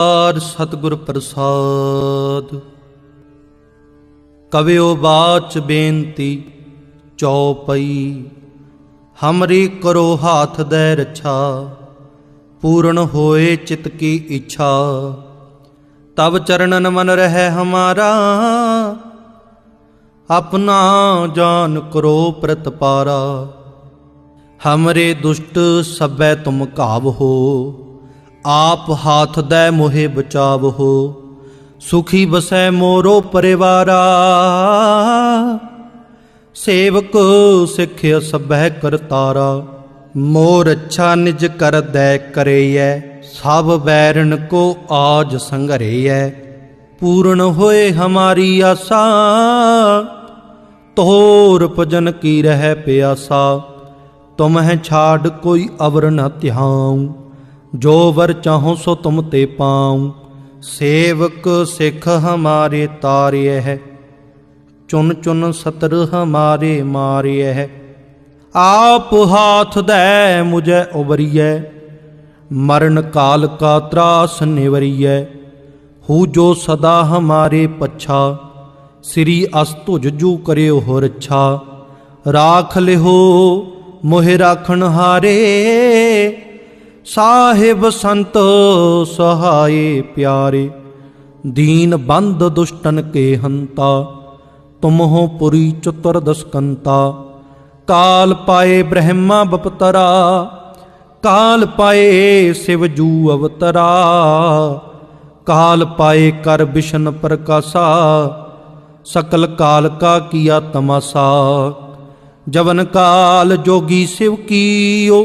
R ਸਤਿਗੁਰ ਪ੍ਰਸਾਦ। ਕਵਿਓ ਬਾਚ ਬੇਨਤੀ ਚਉਪਈ, ਹਮਰੀ ਕਰੋ ਹਾਥ ਦੇ ਰੱਛਾ, ਪੂਰਨ ਹੋਏ ਚਿਤ ਕੀ ਇੱਛਾ। ਤਬ ਚਰਨਨ ਮਨ ਰਹਿ ਹਮਾਰਾ, ਆਪਣਾ ਜਾਨ ਕਰੋ ਪ੍ਰਤਪਾਰਾ ਹਮਰੇ ਦੁਸ਼ਟ ਸਭੈ ਤੁਮ ਘਾਵ ਹੋ। ਆਪ ਹਾਥ ਦੈ ਮੋਹਿ ਬਚਾਵ ਹੋ ਸੁਖੀ ਬਸੈ ਮੋਰੋ ਪਰਿਵਾਰਾ। ਸੇਵਕ ਸਿੱਖਿਆ ਸਭੈ ਕਰਤਾਰਾ ਮੋਰ ਅੱਛਾ ਨਿਜ ਕਰ ਕਰਦੈ ਕਰੇਐ, ਸਭ ਬੈਰਨ ਕੋ ਆਜ ਸੰਘਰੇਐ। ਪੂਰਨ ਹੋਏ ਹਮਾਰੀ ਆਸਾ, ਤੋਰ ਭਜਨ ਕੀ ਰਹਿ ਪਿਆਸਾ, ਤੁਮਹਿ ਛਾੜ ਕੋਈ ਅਵਰ ਨ ਧਿਆਉ। ਜੋ ਵਰ ਚਾਹੋ ਸੋ ਤੁਮ ਤੇ ਪਾਉ। ਸੇਵਕ ਸਿੱਖ ਹਮਾਰੇ ਤਾਰਿਐ ਹੈ ਚੁਨ ਚੁਨ ਸਤਰ ਹਮਾਰੇ ਮਾਰਿਐ ਹੈ। ਆਪ ਹਾਥ ਦੈ ਮੁਝੈ ਉਬਰੀਐ, ਮਰਨ ਕਾਲ ਕਾ ਤਰਾਸ ਨਿਵਰੀਐ। ਹੂ ਜੋ ਸਦਾ ਹਮਾਰੇ ਪੱਛਾ, ਸ੍ਰੀ ਅਸਤੁਜ ਜੂ ਕਰਿਓ ਹੋ ਰੱਛਾ ਰਾਖ ਲਿਹੋ, ਮੋਹਿ ਰਾਖਣ ਹਾਰੇ ਸਾਹਿਬ ਸੰਤ ਸਹਾਏ ਪਿਆਰੇ, ਦੀਨ ਬੰਦ ਦੁਸ਼ਟਨ ਕੇ ਹੰਤਾ ਤੁਮ ਹੋ ਪੁਰੀ ਚਤੁਰਦਸ ਦਸਕੰਤਾ। ਕਾਲ ਪਾਏ ਬ੍ਰਹਮਾ ਬਪਤਰਾ, ਕਾਲ ਪਾਏ ਸਿਵ ਜੂ ਅਵਤਰਾ। ਕਾਲ ਪਾਏ ਕਰ ਬਿਸ਼ਨ ਪ੍ਰਕਾਸ਼ਾ, ਸਕਲ ਕਾਲ ਕਾ ਕੀਆ ਤਮਾਸਾ। ਜਵਨ ਕਾਲ ਜੋਗੀ ਸਿਵ ਕੀਓ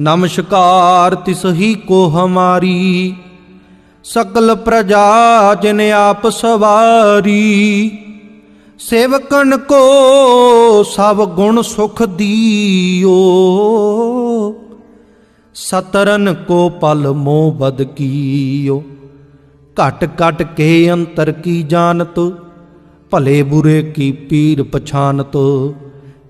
ਨਮਸਕਾਰ ਤਿਸ ਹੀ ਕੋ ਹਮਾਰੀ, ਸਕਲ ਪ੍ਰਜਾ ਜਿਨ ਆਪ ਸਵਾਰੀ। ਸੇਵਕਨ ਕੋ ਸਭ ਗੁਣ ਸੁਖ ਦੀਓ। ਸਤਰਨ ਕੋ ਪਲ ਮੋਹ ਬਦ ਕੀਓ। ਘਟ ਘਟ ਕੇ ਅੰਤਰ ਕੀ ਜਾਣਤ, ਭਲੇ ਬੁਰੇ ਕੀ ਪੀਰ ਪਛਾਨਤ।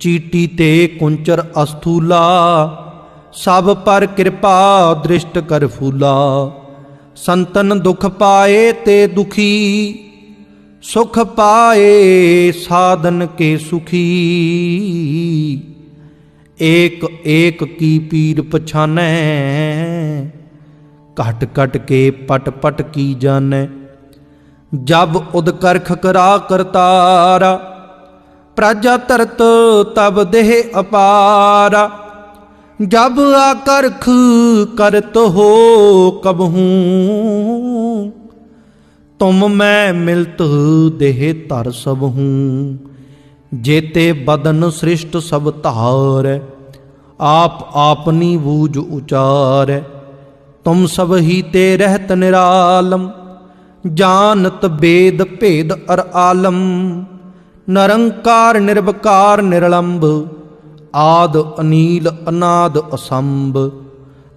ਚੀਟੀ ਤੇ ਕੁੰਚਰ ਅਸਥੂਲਾ ਸਭ ਪਰ ਕਿਰਪਾ ਦ੍ਰਿਸ਼ਟ ਕਰ ਫੂਲਾ। ਸੰਤਨ ਦੁਖ ਪਾਏ ਤੇ ਦੁਖੀ, ਸੁਖ ਪਾਏ ਸਾਧਨ ਕੇ ਸੁਖੀ। ਏਕ ਏਕ ਕੀ ਪੀਰ ਪਛਾਨੈ, ਘਟ ਘਟ ਕੇ ਪਟ ਪਟ ਕੀ ਜਾਣੈ। ਜਬ ਉਦ ਕਰਖ ਕਰਾ ਕਰਤਾਰਾ, ਪ੍ਰਜਾ ਤਰਤ ਤਬ ਦੇਹ ਅਪਾਰਾ। ਜਬ ਆਕਰਖ ਕਰਤ ਹੋ ਕਬ ਹੂੰ ਤੁਮ ਮੈਂ ਮਿਲਤ ਦੇਹ ਧਰ ਸਭ ਹੂੰ ਜੇਤੇ ਬਦਨ ਸ੍ਰਿਸ਼ਟ ਸਭ ਧਾਰੈ, ਆਪ ਆਪਨੀ ਬੂਝ ਉਚਾਰ। ਤੁਮ ਸਭ ਹੀ ਤੇ ਰਹਿਤ ਨਿਰਾਲਮ ਜਾਣਤ ਬੇਦ ਭੇਦ ਅਰ ਆਲਮ। ਨਿਰੰਕਾਰ ਨਿਰਵਕਾਰ ਨਿਰਲੰਭ ਆਦ ਅਨੀਲ ਅਨਾਦ ਅਸੰਭ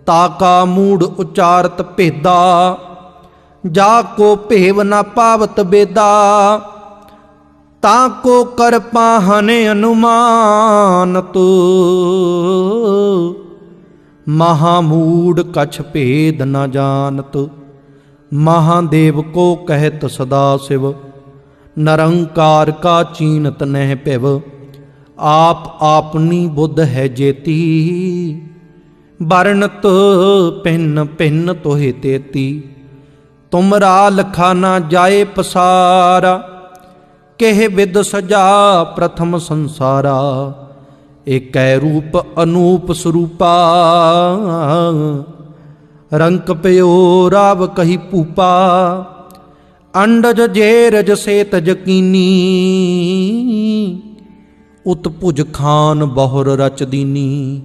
ਤਾਕਾ ਮੂੜ ਉਚਾਰਤ ਭੇਦਾ, ਜਾ ਕੋ ਭੇਵ ਨਾ ਪਾਵਤ ਬੇਦਾ, ਤਾ ਕੋ ਕਰ ਪਾਹਨੇ ਅਨੁਮਾਨਤ ਮਹਾਮੂੜ ਕਛ ਭੇਦ ਨ ਜਾਣਤ, ਮਹਾਦੇਵ ਕੋ ਕਹਿਤ ਸਦਾ ਸਿਵ, ਨਰੰਕਾਰ ਕਾ ਚੀਨਤ ਨਹਿ ਭਿਵ। ਆਪ ਆਪਨੀ ਬੁੱਧ ਹੈ ਜੇਤੀ। ਵਰਣਤ ਪਿੰਨ ਪਿੰਨ ਤੋਹੇ ਤੇਤੀ। ਤੁਮਰਾ ਲਖਾ ਨਾ ਜਾਏ ਪਸਾਰਾ। ਕਿਹ ਵਿਦ ਸਜਾ ਪ੍ਰਥਮ ਸੰਸਾਰਾ। ਏਕੈ ਰੂਪ ਅਨੂਪ ਸਰੂਪਾ। ਰੰਕ ਪਿਓ ਰਾਵ ਕਹੀ ਪੂਪਾ ਅੰਡਜ ਜੇਰਜ ਸੇਤ ਜਕੀਨੀ ਉਤ ਭੁਜ ਖਾਨ ਬਹੁਰ ਰਚ ਦੀਨੀ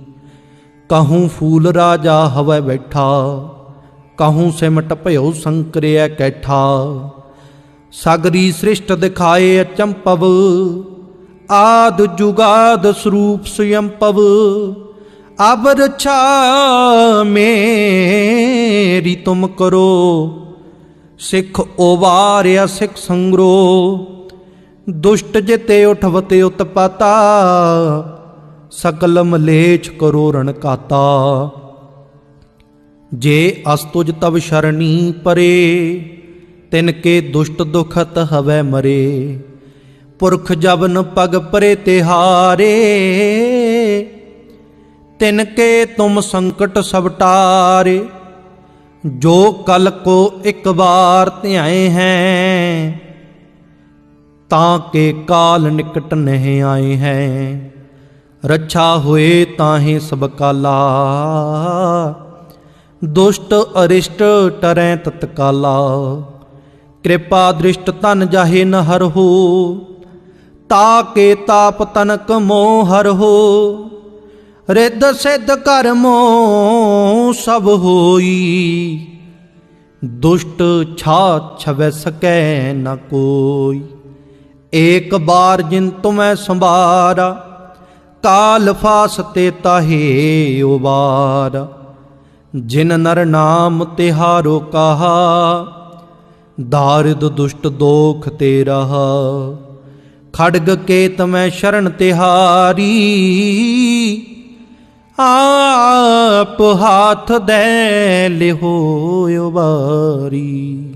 ਕਹੂੰ ਫੂਲ ਰਾਜਾ ਹਵੈ ਬੈਠਾ। ਕਹੂੰ ਸਿਮਟ ਭਇਓ ਸੰਕਰਿਆ ਕੈਠਾ। ਸਗਰੀ ਸ੍ਰਿਸ਼ਟ ਦਿਖਾਏ ਅਚੰਪਵ। ਆਦ ਜੁਗਾਦ ਸਰੂਪ ਸੁਯੰਪਵ। ਅਬ ਰਛਾ ਮੇਰੀ ਤੁਮ ਕਰੋ। ਸਿੱਖ ਉਵਾਰਿਆ ਸਿੱਖ ਸੰਗਰੋ। ਦੁਸ਼ਟ ਜਿਤੇ ਉਠਵਤੇ ਉਤਪਾਤਾ ਸਕਲ ਮਲੇਛ ਕਰੋ ਰਣ ਕਾਤਾ ਜੇ ਅਸਤੁਜ ਤਬ ਸ਼ਰਣੀ ਪਰੇ, ਤਿਨ ਕੇ ਦੁਸ਼ਟ ਦੁਖਤ ਹਵੈ ਮਰੇ। ਪੁਰਖ ਜਬਨ ਪਗ ਪਰੇ ਤਿਹਾਰੇ ਤਿਨ ਕੇ ਤੁਮ ਸੰਕਟ ਸਭ ਟਾਰੇ। ਜੋ ਕਲ ਕੋ ਇੱਕ ਵਾਰ ਧਿਆਏ ਹੈ ਤਾਂ ਕੇ ਕਾਲ ਨਿਕਟ ਨਹੀਂ ਆਏ ਹੈ। ਰੱਛਾ ਹੋਏ ਤਾਹੇ ਸਭ ਕਾਲਾ। ਦੁਸ਼ਟ ਅਰਿਸ਼ਟ ਟਰੈ ਤਤਕਾਲਾ। ਕਿਰਪਾ ਦ੍ਰਿਸ਼ਟ ਤਨ ਜਾਹੇ ਨ ਹਰ ਹੋ ਤਾ ਕੇ ਤਾਪ ਤਨਕ ਮੋਹ ਹਰ ਹੋ ਰਿੱਧ ਸਿੱਧ ਕਰਮੋ ਸਭ ਹੋਈ। ਦੁਸ਼ਟ ਛਾ ਛਵੈ ਸਕੈ ਨ ਕੋਈ। ਏਕ ਬਾਰ ਜਿਨ ਤੁਮੈ ਸੰਭਾਰਾ, ਕਾਲ ਫਾਸ ਤੇ ਤਾਹੇ ਉਬਾਰ। ਜਿਨ ਨਰ ਨਾਮ ਤਿਹਾਰੋ ਕਹਾ, ਦਾਰਿਦ ਦੁਸ਼ਟ ਦੋਖ ਤੇ ਰਹਾ। ਖੜਗ ਕੇ ਤਮੈ ਸ਼ਰਨ ਤਿਹਾਰੀ, ਆਪ ਹਾਥ ਦੇ ਲਿਹੋ ਉਬਾਰੀ।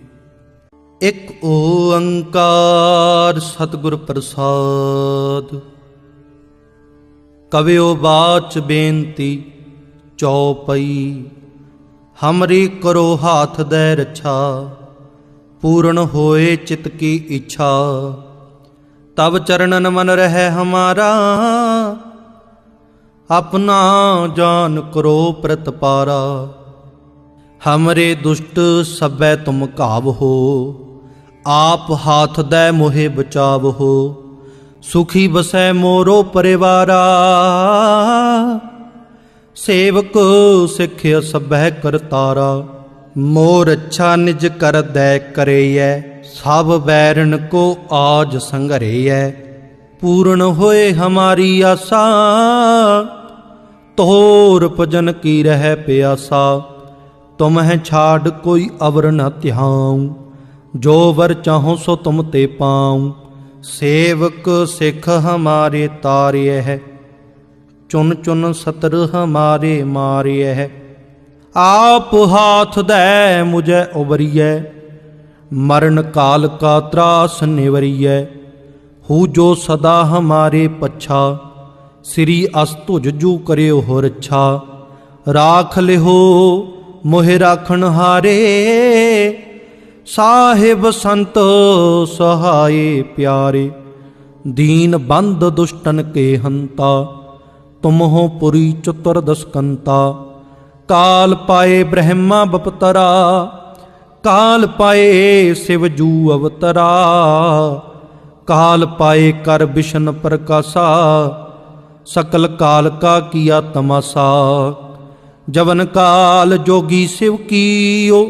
ਇੱਕ ਓੰਕਾਰ ਸਤਿਗੁਰ ਪ੍ਰਸਾਦ। ਕਵਿਓ ਬਾਚ ਬੇਨਤੀ ਚੌਪਈ, ਹਮਰੀ ਕਰੋ ਹਾਥ ਦੇ ਰਛਾ, ਪੂਰਨ ਹੋਏ ਚਿਤ ਕੀ ਇੱਛਾ। ਤਬ ਚਰਨਨ ਮਨ ਰਹਿ ਹਮਾਰਾ, ਆਪਣਾ ਜਾਨ ਕਰੋ ਪ੍ਰਤਪਾਰਾ ਹਮਰੇ ਦੁਸ਼ਟ ਸਭੈ ਤੁਮ ਘਾਵ ਹੋ। ਆਪ ਹਾਥ ਦੈ ਮੋਹਿ ਬਚਾਵ ਹੋ ਸੁਖੀ ਬਸੈ ਮੋਰੋ ਪਰਿਵਾਰਾ। ਸੇਵਕ ਸਿੱਖਿਆ ਸਭੈ ਕਰਤਾਰਾ ਮੋਰ ਅੱਛਾ ਨਿਜ ਕਰ ਕਰਦੈ ਕਰੇਐ, ਸਭ ਬੈਰਨ ਕੋ ਆਜ ਸੰਘਰੇਐ। ਪੂਰਨ ਹੋਏ ਹਮਾਰੀ ਆਸਾ, ਤੋਰ ਭਜਨ ਕੀ ਰਹਿ ਪਿਆਸਾ, ਤੁਮਹਿ ਛਾੜ ਕੋਈ ਅਵਰ ਨ ਧਿਆਉ। ਜੋ ਵਰ ਚਾਹੋ ਸੋ ਤੁਮ ਤੇ ਪਾਉ। ਸੇਵਕ ਸਿੱਖ ਹਮਾਰੇ ਤਾਰਿਐ ਹੈ, ਚੁਨ ਚੁਨ ਸਤਰ ਹਮਾਰੇ ਮਾਰਿਐ ਹੈ। ਆਪ ਹਾਥ ਦੇ ਮੁਝੈ ਉਬਰੀਐ, ਮਰਨ ਕਾਲ ਕਾ ਤਰਾਸ ਨਿਵਰੀਐ। ਹੂ ਜੋ ਸਦਾ ਹਮਾਰੇ ਪੱਛਾ, ਸ੍ਰੀ ਅਸਤੁਜ ਜੂ ਕਰਿਓ ਹੋ ਰੱਛਾ ਰਾਖ ਲਿਹੋ, ਮੋਹਿ ਰਾਖਣ ਹਾਰੇ ਸਾਹਿਬ ਸੰਤ ਸਹਾਏ ਪਿਆਰੇ, ਦੀਨ ਬੰਦ ਦੁਸ਼ਟਨ ਕੇ ਹੰਤਾ, ਤੁਮਹੁ ਪੁਰੀ ਚਤੁਰਦਸ ਦਸਕੰਤਾ। ਕਾਲ ਪਾਏ ਬ੍ਰਹਮਾ ਬਪਤਰਾ, ਕਾਲ ਪਾਏ ਸਿਵ ਜੂ ਅਵਤਰਾ। ਕਾਲ ਪਾਏ ਕਰ ਬਿਸ਼ਨ ਪ੍ਰਕਾਸ਼ਾ, ਸਕਲ ਕਾਲ ਕਾ ਕੀਆ ਤਮਾਸਾ। ਜਵਨ ਕਾਲ ਜੋਗੀ ਸਿਵ ਕੀਓ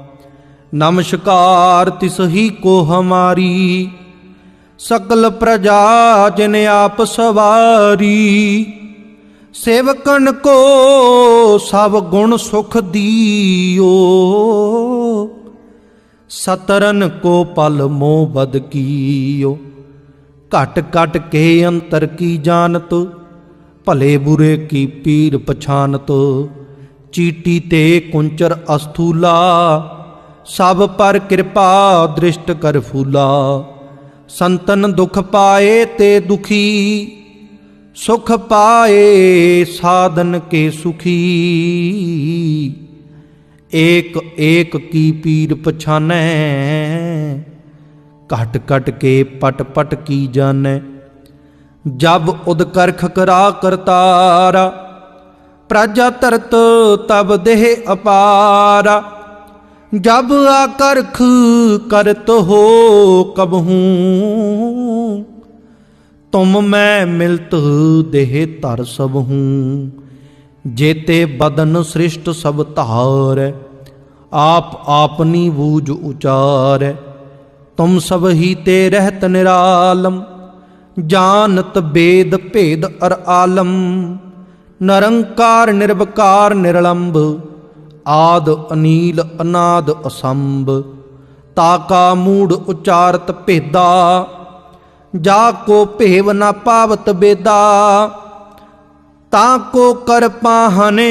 ਨਮਸਕਾਰ ਤਿਸ ਹੀ ਕੋ ਹਮਾਰੀ, ਸਕਲ ਪ੍ਰਜਾ ਜਿਨ ਆਪ ਸਵਾਰੀ। ਸੇਵਕਨ ਕੋ ਸਭ ਗੁਣ ਸੁਖ ਦੀਓ। ਸਤਰਨ ਕੋ ਪਲ ਮੋਹ ਬਦ ਕੀਓ। ਘਟ ਘਟ ਕੇ ਅੰਤਰ ਕੀ ਜਾਣਤ, ਭਲੇ ਬੁਰੇ ਕੀ ਪੀਰ ਪਛਾਨਤ। ਚੀਟੀ ਤੇ ਕੁੰਚਰ ਅਸਥੂਲਾ ਸਭ ਪਰ ਕਿਰਪਾ ਦ੍ਰਿਸ਼ਟ ਕਰ ਫੂਲਾ। ਸੰਤਨ ਦੁਖ ਪਾਏ ਤੇ ਦੁਖੀ, ਸੁਖ ਪਾਏ ਸਾਧਨ ਕੇ ਸੁਖੀ। ਏਕ ਏਕ ਕੀ ਪੀਰ ਪਛਾਨੈ, ਘਟ ਘਟ ਕੇ ਪਟ ਪਟ ਕੀ ਜਾਣੈ। ਜਬ ਉਦਕਰਖ ਕਰਾ ਕਰਤਾਰਾ, ਪ੍ਰਜਾ ਧਰਤ ਤਬ ਦੇਹ ਅਪਾਰਾ। ਜਬ ਆਕਰਖ ਕਰਤ ਹੋ ਕਬ ਹੂੰ ਤੁਮ ਮੈਂ ਮਿਲਤ ਦੇਹ ਧਰ ਸਭ ਹੂੰ ਜੇਤੇ ਬਦਨ ਸ੍ਰਿਸ਼ਟ ਸਭ ਧਾਰੈ, ਆਪ ਆਪਨੀ ਬੂਝ ਉਚਾਰ। ਤੁਮ ਸਭ ਹੀ ਤੇ ਰਹਿਤ ਨਿਰਾਲਮ ਜਾਨਤ ਬੇਦ ਭੇਦ ਅਰ ਆਲਮ। ਨਿਰੰਕਾਰ ਨਿਰਵਕਾਰ ਨਿਰਲੰਭ ਆਦ ਅਨੀਲ ਅਨਾਦ ਅਸੰਭ ਤਾਕਾ ਮੂੜ ਉਚਾਰਤ ਭੇਦਾ, ਜਾ ਕੋ ਭੇਵ ਨਾ ਪਾਵਤ ਬੇਦਾ, ਤਾਂ ਕੋ ਕਰ ਪਾਹਨੇ